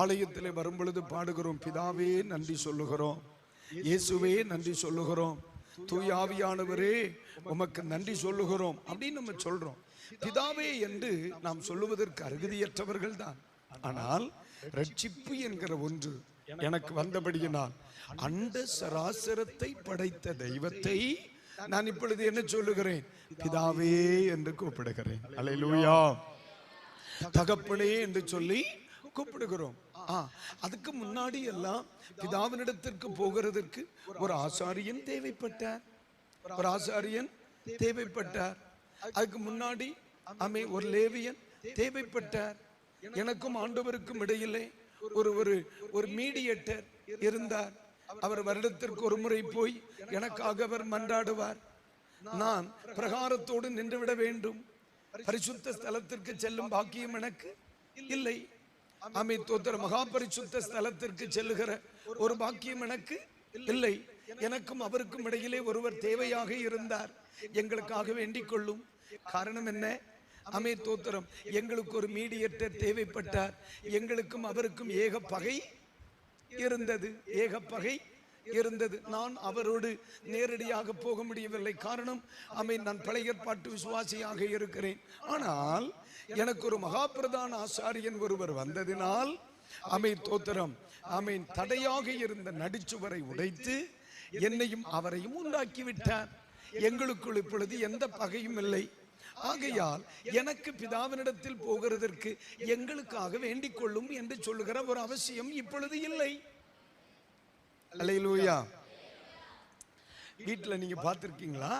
ஆலயத்தில் வரும் பொழுது பாடுகிறோம். பிதாவே நன்றி சொல்லுகிறோம். இயேசுவே நன்றி சொல்லுகிறோம். தூயாவியானவரே உமக்கு நன்றி சொல்லுகிறோம். அப்படின்னு நம்ம சொல்றோம். பிதாவே என்று நாம் சொல்லுவதற்கு அருகதியற்றவர்கள் தான் ஆனால் ரட்சிப்பு என்கிற ஒன்று எனக்கு வந்தபடியினால் அந்த சராசரத்தை படைத்த தெய்வத்தை நான் இப்பொழுது என்ன சொல்லுகிறேன்? பிதாவே என்று கூப்பிடுகிறேன். அல்லேலூயா தகப்பனே என்று சொல்லி கூப்பிடுகிறோம். ஆ அதுக்கு முன்னாடி எல்லாம் பிதாவினிடத்திற்கு போகிறதற்கு ஒரு ஆசாரியன் தேவைப்பட்டார். ஒரு ஆசாரியன் தேவைப்பட்டார். அதுக்கு முன்னாடி அமை ஒரு லேவியன் தேவைப்பட்டார். எனக்கும் ஆண்டவருக்கும் இடையிலே ஒரு ஒரு ஒரு மீடியேட்டர் இருந்தார். அவர் வருடத்திற்கு ஒரு முறை போய் எனக்காக அவர் மன்றாடுவார். நான் பிரகாரத்தோடு நின்றுவிட வேண்டும். பரிசுத்த ஸ்தலத்திற்கு செல்லும் பாக்கியம் எனக்கு இல்லை. அமை தோத்திர மகா பரிசுத்த ஸ்தலத்திற்கு செல்லுகிற ஒரு பாக்கியம் எனக்கு இல்லை. எனக்கும் அவருக்கும் இடையிலே ஒருவர் தேவையாக இருந்தார். எங்களுக்காக வேண்டிக் கொள்ளும். காரணம் என்ன? அமே தோத்திரம் எங்களுக்கு ஒரு மீடியேட்டர் தேவைப்பட்டார். எங்களுக்கும் அவருக்கும் ஏக பகை இருந்தது. ஏக பகை இருந்தது. நான் அவரோடு நேரடியாக போக முடியவில்லை. காரணம் அமை நான் பழைய ஏற்பாட்டு விசுவாசியாக இருக்கிறேன். ஆனால் எனக்கு ஒரு மகாபிரதான ஆசாரியன் ஒருவர் வந்ததினால் அமை தோத்திரம் அமீன் தடையாக இருந்த நடிச்சுவரை உடைத்து என்னையும் அவரையும் உண்டாக்கி விட்டார் எங்களுக்குள் இப்பொழுது எந்த பகையும் இல்லை. ஆகையால் எனக்கு பிதாவினிடத்தில் போகிறதற்கு எங்களுக்காக வேண்டிக் கொள்ளும் என்று சொல்லுகிற ஒரு அவசியம் இப்பொழுது இல்லை. அலையிலூயா வீட்டில் நீங்கள் பார்த்துருக்கீங்களா?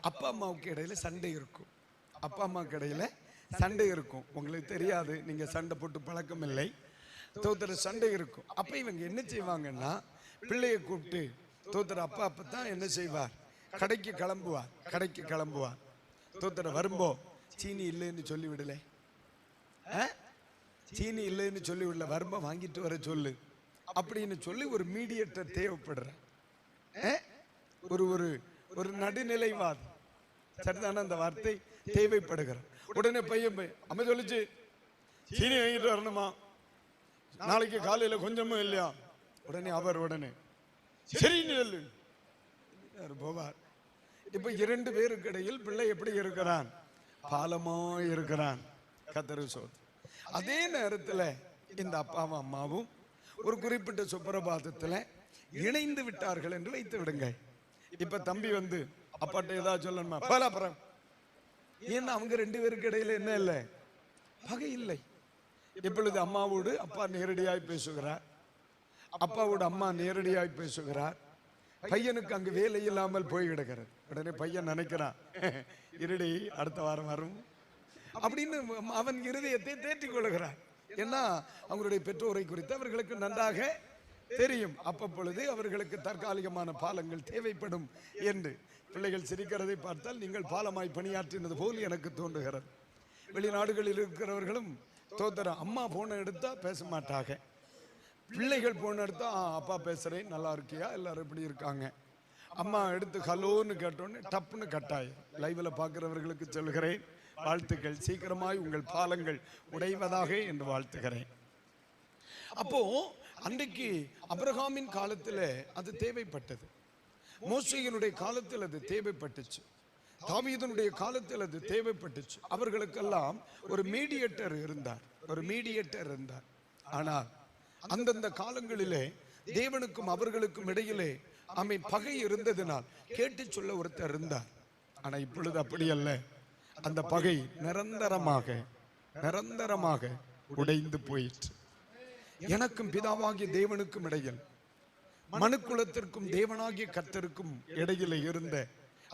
அப்பா அம்மாவுக்கு இடையில சண்டை இருக்கும். அப்பா அம்மாவுக்கு இடையில சண்டை இருக்கும். உங்களுக்கு தெரியாது நீங்கள் சண்டை போட்டு பழக்கம் இல்லை தோத்துற சண்டை இருக்கும். அப்போ இவங்க என்ன செய்வாங்கன்னா பிள்ளையை கூப்பிட்டு தோத்துற அப்பா அப்போ தான் என்ன செய்வார்? கடைக்கு கிளம்புவார் கடைக்கு கிளம்புவார். தோத்துற வரும்போ சீனி இல்லைன்னு சொல்லிவிடலை. ஆ? சீனி இல்லைன்னு சொல்லி விடல வரும்போ வாங்கிட்டு வர சொல்லு. அப்படின்னு சொல்லி ஒரு மீடியேட்டர் தேவைப்படுற ஒரு ஒரு ஒரு நடுநிலைவாதி. சரிதான அந்த வார்த்தை? தேவைப்படுகிற உடனே பையன் பையன் அம்மா சொல்லிச்சு சீனி வாங்கிட்டு வரணுமா? நாளைக்கு காலையில் கொஞ்சமும் இல்லையா? உடனே அவர் உடனே சரி சொல்லு. போவார். இப்ப இரண்டு பேருக்கு இடையில் பிள்ளை எப்படி இருக்கிறான்? பாலமோ இருக்கிறான். கத்தரு சோத் அதே நேரத்தில் இந்த அப்பாவும் அம்மாவும் ஒரு குறிப்பிட்ட சுப்பிரபாதத்தில் இணைந்து விட்டார்கள் என்று வைத்து விடுங்க இப்ப தம்பி வந்து அப்பாட்ட ஏதாவது சொல்லணுமா? போல அப்புறம். ஏன்னா அவங்க ரெண்டு பேருக்கு இடையில என்ன இல்லை? பகை இல்லை. இப்பொழுது அம்மாவோடு அப்பா நேரடியாய் பேசுகிறார். அப்பாவோட அம்மா நேரடியாய் பேசுகிறார். பையனுக்கு அங்கு வேலை இல்லாமல் போய் கிடக்கிறது உடனே பையன் நினைக்கிறான் இருடி அடுத்த வாரம் வரும். அப்படின்னு அவன் இருதயத்தை தேற்றிக் கொள்கிறான். ஏன்னா அவங்களுடைய பெற்றோரை குறித்து அவர்களுக்கு நன்றாக தெரியும். அப்பப்பொழுது அவர்களுக்கு தற்காலிகமான பாலங்கள் தேவைப்படும் என்று. பிள்ளைகள் சிரிக்கிறதை பார்த்தால் நீங்கள் பாலமாய் பணியாற்றினது போல் எனக்கு தோன்றுகிறது. வெளிநாடுகளில் இருக்கிறவர்களும் தோத்தர அம்மா போன எடுத்தா பேச மாட்டாங்க. பிள்ளைகள் போன எடுத்தா "ஆ, அப்பா பேசுறேன் நல்லா இருக்கியா? எல்லாரும் இப்படி இருக்காங்க? அம்மா எடுத்து ஹலோன்னு கேட்டோன்னே டப்புன்னு கட்டாய் லைவ்ல பார்க்குறவர்களுக்கு சொல்கிறேன் வாழ்த்துக்கள். சீக்கிரமாய் உங்கள் பாலங்கள் உடைவதாக என்று வாழ்த்துகிறேன். அப்போ அன்றைக்கு அப்ரஹாமின் காலத்துல அது தேவைப்பட்டது. மோசையினுடைய காலத்தில் அது தேவைப்பட்டுச்சு. தாவீதனுடைய காலத்தில் அது தேவைப்பட்டுச்சு. அவர்களுக்கெல்லாம் ஒரு மீடியேட்டர் இருந்தார். ஒரு மீடியேட்டர் இருந்தார். ஆனால் அந்தந்த காலங்களிலே தேவனுக்கும் அவர்களுக்கும் இடையிலே அமை பகை இருந்ததினால் கேட்டு சொல்ல ஒருத்தர் இருந்தார். ஆனால் இப்பொழுது அப்படி அல்ல. அந்த பகை நிரந்தரமாக நிரந்தரமாக உடைந்து போயிற்று. எனக்கும் பிதாவாகிய தேவனுக்கும் இடையில் மனுக்குலத்திற்கும் தேவனாகிய கத்தருக்கும் இடையில இருந்த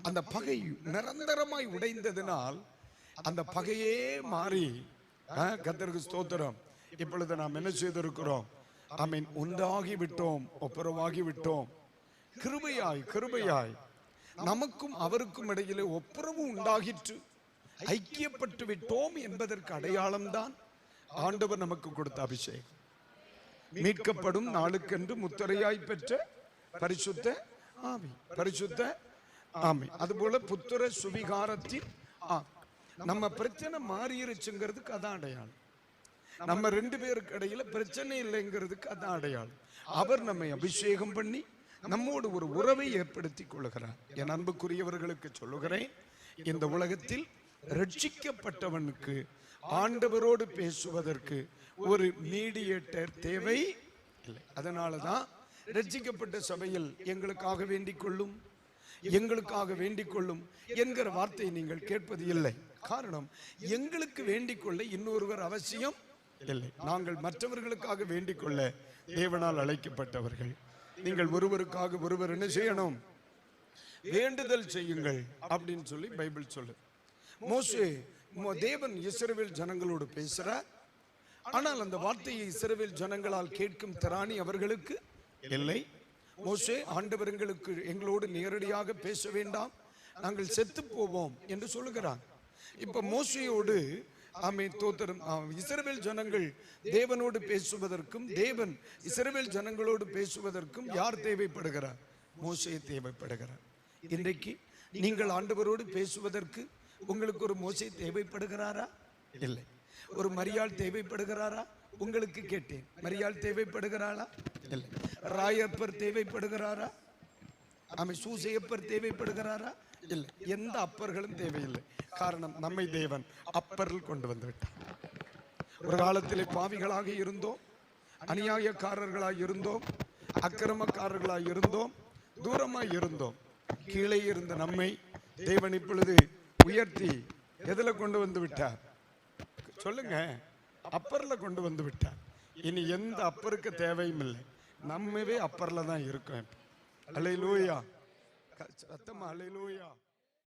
அந்த பகை நிரந்தரமாய் உடைந்ததினால் அந்த பகையே மாறி ஆ, ஸ்தோத்திரம். இப்பொழுது நாம் என்ன செய்திருக்கிறோம்? ஆமீன் ஒன்றாகி விட்டோம் ஒப்புரவாகி விட்டோம் கிருபையாய் கிருபையாய். நமக்கும் அவருக்கும் இடையிலே ஒப்புரவு உண்டாகிற்று. ஐக்கியப்பட்டு விட்டோம் என்பதற்கு அடையாளம்தான் ஆண்டவர் நமக்கு கொடுத்த அபிஷேகம். மீட்கப்படும் நாளுக்கென்று முத்திரையாய் பெற்ற பரிசுத்த ஆமி பரிசுத்த ஆமை. அதுபோல புத்திர சுவிகாரத்தின் ஆ நம்ம பிரச்சனை மாறிடுச்சுங்கிறதுக்கு அதான் அடையாளம். நம்ம ரெண்டு பேருக்கு இடையில பிரச்சனை இல்லைங்கிறதுக்கு அதான் அடையாளம். அவர் நம்மை அபிஷேகம் பண்ணி நம்மோடு ஒரு உறவை ஏற்படுத்தி கொள்கிறார் என் அன்புக்குரியவர்களுக்கு சொல்லுகிறேன் இந்த உலகத்தில் ரட்சிக்கப்பட்டவனுக்கு ஆண்டவரோடு பேசுவதற்கு ஒரு மீடியேட்டர் தேவை இல்லை. அதனால தான் ரட்சிக்கப்பட்ட சபையில் எங்களுக்காக வேண்டிக் கொள்ளும் எங்களுக்காக வேண்டிக் கொள்ளும் என்கிற வார்த்தையை நீங்கள் கேட்பது இல்லை. காரணம் எங்களுக்கு வேண்டிக் கொள்ள இன்னொருவர் அவசியம் இல்லை. நாங்கள் மற்றவர்களுக்காக வேண்டிக் கொள்ள தேவனால் அழைக்கப்பட்டவர்கள். நீங்கள் ஒருவருக்காக ஒருவர் என்ன செய்யணும்? வேண்டுதல் செய்யுங்கள் அப்படின்னு சொல்லி பைபிள் சொல்லு மோசே தேவன் இஸ்ரவேல் ஜனங்களோடு பேசுறார். ஆனால் அந்த வார்த்தையை இஸ்ரவேல் ஜனங்களால் கேட்கும் திராணி அவர்களுக்கு இல்லை. மோசே ஆண்டவர்களுக்கு எங்களோடு நேரடியாக பேச வேண்டாம். நாங்கள் செத்து போவோம் என்று சொல்லுகிறார் இப்ப மோசையோடு ஆமை தோத்தரும் இஸ்ரவேல் ஜனங்கள் தேவனோடு பேசுவதற்கும் தேவன் இஸ்ரவேல் ஜனங்களோடு பேசுவதற்கும் யார் தேவைப்படுகிறார்? மோசையை தேவைப்படுகிறார். இன்றைக்கு நீங்கள் ஆண்டவரோடு பேசுவதற்கு உங்களுக்கு ஒரு மோசை தேவைப்படுகிறாரா? இல்லை. ஒரு மரியாள் தேவைப்படுகிறாரா? உங்களுக்கு கேட்டேன். மரியாள் தேவைப்படுகிறாளா? இல்லை. ராயப்பர் தேவைப்படுகிறாரா? ஆமை சூசையப்பர் தேவைப்படுகிறாரா? இல்லை எந்த அப்பர்களும் தேவையில்லை. காரணம் நம்மை தேவன் அப்பரில் கொண்டு வந்து விட்டார். ஒரு காலத்திலே பாவிகளாக இருந்தோம் அநியாயக்காரர்களாக இருந்தோம் அக்கிரமக்காரர்களாக இருந்தோம் தூரமாக இருந்தோம். கீழே இருந்த நம்மை தேவன் இப்பொழுது உயர்த்தி எதுல கொண்டு வந்து விட்டார்? சொல்லுங்க அப்பர்ல கொண்டு வந்து விட்டார். இனி எந்த அப்பருக்கு தேவையும் இல்லை. நம்மவே அப்பர்ல தான் இருக்கோம். லூயா அலையிலூயா சத்தமா அலையிலூயா